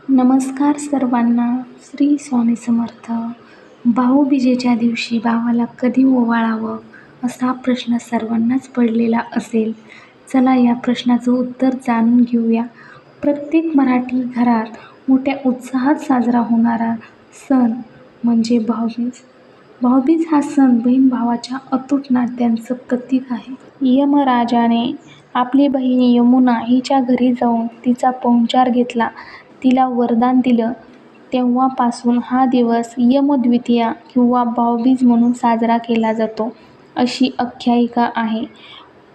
नमस्कार सर्वांना श्री स्वामी समर्थ. भाऊबीजेच्या दिवशी भावाला कधी ओवाळावं असा प्रश्न सर्वांनाच पडलेला असेल. चला या प्रश्नाचं उत्तर जाणून घेऊया. प्रत्येक मराठी घरात मोठ्या उत्साहात साजरा होणारा सण म्हणजे भाऊबीज. भाऊबीज हा सण बहीण भावाच्या अतूट नात्यांचं प्रतीक आहे. यमराजाने आपली बहीण यमुना हिच्या घरी जाऊन तिचा पाहुणचार घेतला. तिला वरदान दिलं. तेव्हापासून हा दिवस यमद्वितीया किंवा भाऊबीज म्हणून साजरा केला जातो अशी आख्यायिका आहे.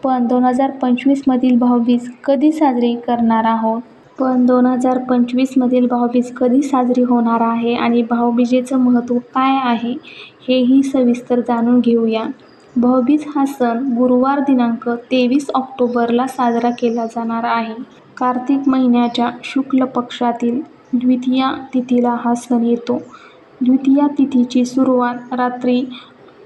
पण दोन हजार पंचवीसमधील भाऊबीज कधी साजरी करणार आहोत? पण दोन हजार पंचवीसमधील भाऊबीज कधी साजरी होणार आहे आणि भाऊबीजेचं महत्त्व काय आहे हेही सविस्तर जाणून घेऊया. भाऊबीज हा सण गुरुवार दिनांक तेवीस ऑक्टोबरला साजरा केला जाणार आहे. कार्तिक महिन्याच्या शुक्ल पक्षातील द्वितीया तिथीला हा सण येतो. द्वितीया तिथीची सुरुवात रात्री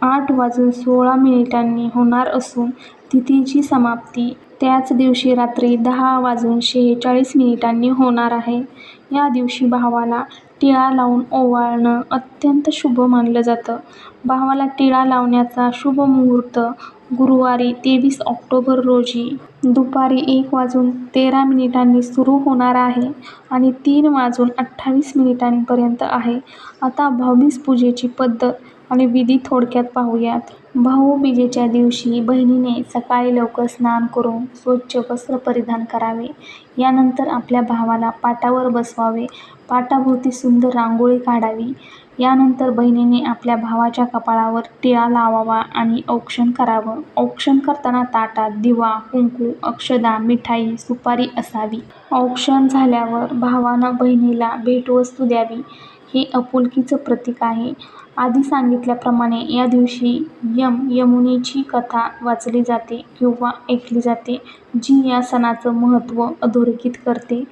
आठ वाजून सोळा मिनिटांनी होणार असून तिथीची समाप्ती त्याच दिवशी रात्री दहा वाजून शेहेचाळीस मिनिटांनी होणार आहे. या दिवशी भावाला टिळा लावून ओवाळणं अत्यंत शुभ मानलं जातं. भावाला टिळा लावण्याचा शुभ मुहूर्त गुरुवारी तेवीस ऑक्टोबर रोजी दुपारी एक वाजून तेरा मिनिटांनी सुरू होणार आहे आणि तीन वाजून अठ्ठावीस मिनिटांपर्यंत आहे. आता भाऊबीज पूजेची पद्धत आणि विधी थोडक्यात पाहूयात. भाऊबीजेच्या दिवशी बहिणीने सकाळी लवकर स्नान करून स्वच्छ वस्त्र परिधान करावे. यानंतर आपल्या भावाला पाटावर बसवावे. पाटाभोवती सुंदर रांगोळी काढावी. यानंतर बहिणीने आपल्या भावाच्या कपाळावर टिळा लावावा आणि औक्षण करावं. औक्षण करताना ताटात दिवा कुंकू अक्षदा मिठाई सुपारी असावी. औक्षण झाल्यावर भावानं बहिणीला भेटवस्तू द्यावी. हे आपुलकीचं प्रतीक आहे. आधी सांगितल्याप्रमाणे या दिवशी यम यमुनेची कथा वाचली जाते किंवा ऐकली जाते जी या सणाचं महत्त्व अधोरेखित करते.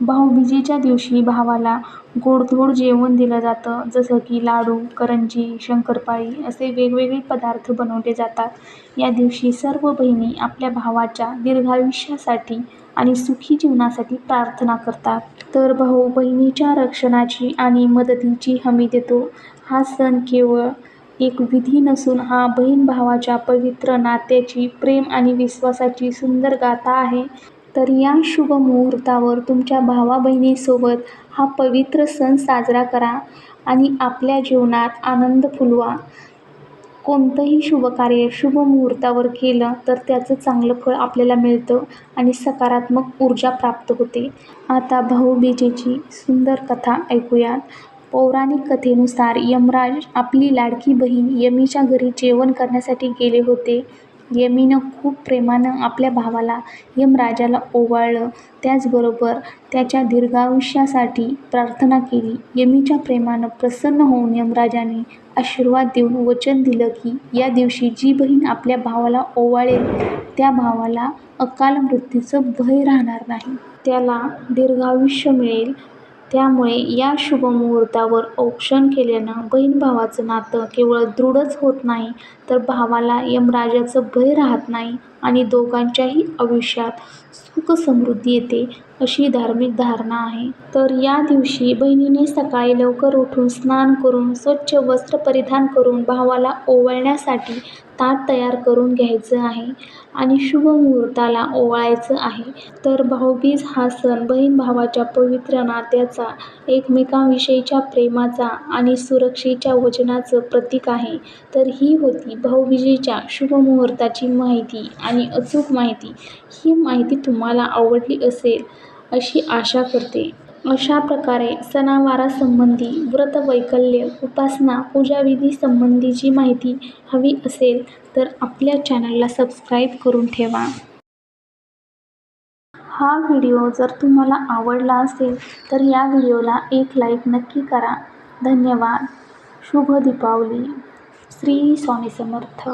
भाऊबीजेच्या दिवशी भावाला गोडधोड जेवण दिलं जातं जसं की लाडू करंजी शंकरपाळी असे वेगवेगळे पदार्थ बनवले जातात. या दिवशी सर्व बहिणी आपल्या भावाच्या दीर्घायुष्यासाठी आणि सुखी जीवनासाठी प्रार्थना करतात. तर भाऊ बहिणीच्या रक्षणाची आणि मदतीची हमी देतो. हा सण केवळ एक विधी नसून हा बहीण भावाच्या पवित्र नात्याची प्रेम आणि विश्वासाची सुंदर गाथा आहे. तर या शुभ मुहूर्तावर तुमच्या भावा बहिणीसोबत हा पवित्र सण साजरा करा आणि आपल्या जीवनात आनंद फुलवा. कोणतंही शुभकार्य शुभ मुहूर्तावर केलं तर त्याचं चांगलं फळ आपल्याला मिळतं आणि सकारात्मक ऊर्जा प्राप्त होते. आता भाऊबीजेची सुंदर कथा ऐकूयात. पौराणिक कथेनुसार यमराज आपली लाडकी बहीण यमीच्या घरी जेवण करण्यासाठी गेले होते. यमीनं खूप प्रेमानं आपल्या भावाला यमराजाला ओवाळलं. त्याचबरोबर त्याच्या दीर्घायुष्यासाठी प्रार्थना केली. यमीच्या प्रेमानं प्रसन्न होऊन यमराजाने आशीर्वाद देऊन वचन दिलं की या दिवशी जी बहीण आपल्या भावाला ओवाळेल त्या भावाला अकाल मृत्यूचं भय राहणार नाही. त्याला दीर्घायुष्य मिळेल. त्यामुळे या शुभ मुहूर्तावर औक्षण केल्यानं बहीण भावाचं नातं केवळ दृढच होत नाही तर भावाला यमराजाचं भय राहत नाही आणि दोघांच्याही आयुष्यात सुख समृद्धी येते अशी धार्मिक धारणा आहे. तर या दिवशी बहिणीने सकाळी लवकर उठून स्नान करून स्वच्छ वस्त्र परिधान करून भावाला ओवाळण्यासाठी ताट तयार करून घ्यायचं आहे आणि शुभ मुहूर्ताला ओवाळायचं आहे. तर भाऊबीज हा सण बहीण भावाच्या पवित्र नात्याचा एकमेकांविषयीच्या प्रेमाचा आणि सुरक्षेच्या वचनाचं प्रतीक आहे. तर ही होती भाऊबीजेच्या शुभ मुहूर्ताची माहिती. आणि अचूक माहिती. ही माहिती तुम्हाला आवडली असेल अशी आशा करते. अशा प्रकारे सणावारासंबंधी व्रतवैकल्य उपासना पूजाविधी संबंधीची माहिती हवी असेल तर आपल्या चॅनलला सबस्क्राईब करून ठेवा. हा व्हिडिओ जर तुम्हाला आवडला असेल तर या व्हिडिओला एक लाईक नक्की करा. धन्यवाद. शुभ दीपावली. श्री स्वामी समर्थ.